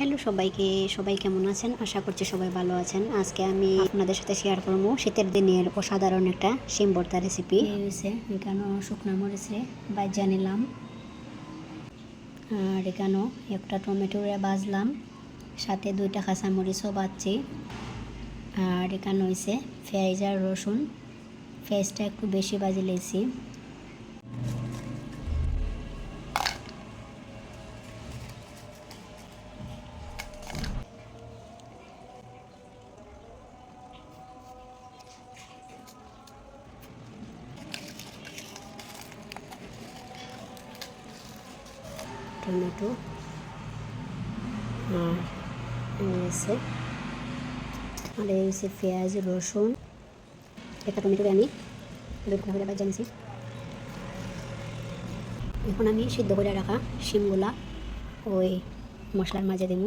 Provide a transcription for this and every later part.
Hello সবাইকে, সবাই কেমন আছেন? আশা করছি সবাই ভালো আছেন। আজকে আমি আপনাদের সাথে শেয়ার করব শীতের দিনের অসাধারণ একটা শিম ভর্তা রেসিপি হয়েছে এখানে শুকনো মরিচে বাজা নিলাম। আর এখানেও একটা টমেটো বাজলাম সাথে দুইটা কাঁচা মরিচও বাজছি আর এখানে হয়েছে পেঁয়াজ আর রসুন। পেঁয়াজটা একটু বেশি বাজি লেছি টমেটো আর এসে আর এই হচ্ছে পেঁয়াজ, রসুন, একটা টমেটো আমি দুটো করে বাজা নিছি এখন আমি সিদ্ধ করে রাখা শিমগুলা ওই মশলার মাঝে দেবো।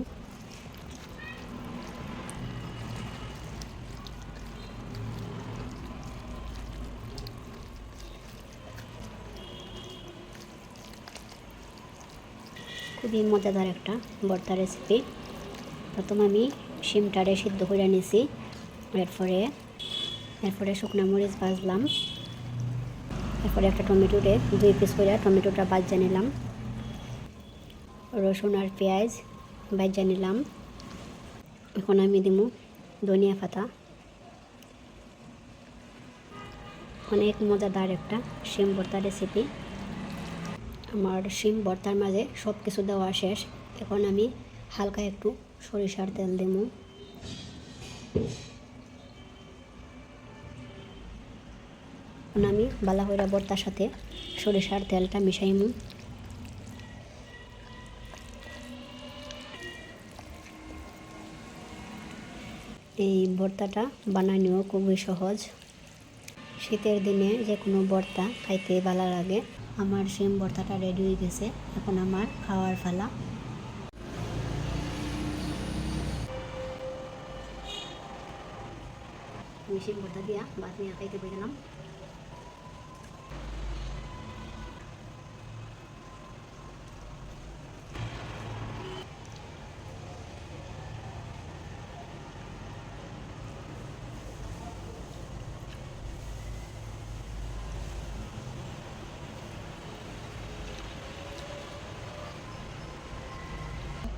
খুবই মজাদার একটা ভর্তা রেসিপি প্রথম আমি শিমটারে সিদ্ধ করে নিছি। এরপরে এরপরে শুকনো মরিচ ভাজলাম। এরপরে একটা টমেটোরে, দুই পিস করে টমেটোটা বাজা নিলাম। রসুন আর পেঁয়াজ বাজা নিলাম। এখন আমি দিব ধনিয়া পাতা। অনেক মজাদার একটা শিম ভর্তা রেসিপি আমার শিম ভর্তার মাঝে সব কিছু দেওয়া শেষ। এখন আমি হালকা একটু সরিষার তেল দেব। আমি বালাহইরা ভর্তার সাথে সরিষার তেলটা মিশাইমু এই ভর্তাটা বানানোও খুবই সহজ। শীতের দিনে যে কোনো ভর্তা খাইতে ভালো লাগে। আমার সেম ভর্তাটা রেডি হয়ে গেছে। এখন আমার খাওয়ার ফালা বর্তা ভর্তা দিয়া বাদ নিয়ে খাইতে পেয়ে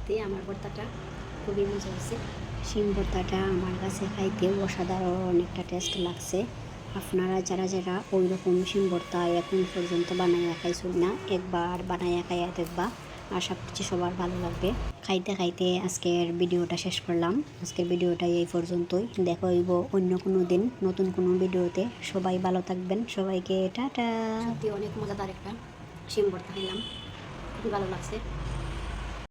সত্যি আমার ভর্তাটা খুবই মজা হয়েছে। শিম ভর্তাটা আমার কাছে খাইতে অসাধারণ একটা টেস্ট লাগছে। আপনারা যারা যারা ওই রকম শিম ভর্তা এখন পর্যন্ত বানাইয়া খাইছুন না, একবার বানাইয়া খাইয়া দেখবা। আশা করছি সবার ভালো লাগবে। খাইতে খাইতে আজকের ভিডিওটা শেষ করলাম। আজকের ভিডিওটা এই পর্যন্তই। দেখা হইব অন্য কোনো দিন নতুন কোনো ভিডিওতে। সবাই ভালো থাকবেন। সবাইকে টাটা। অনেক মজাদার একটা শিম ভর্তা খাইলাম। খুবই ভালো লাগছে।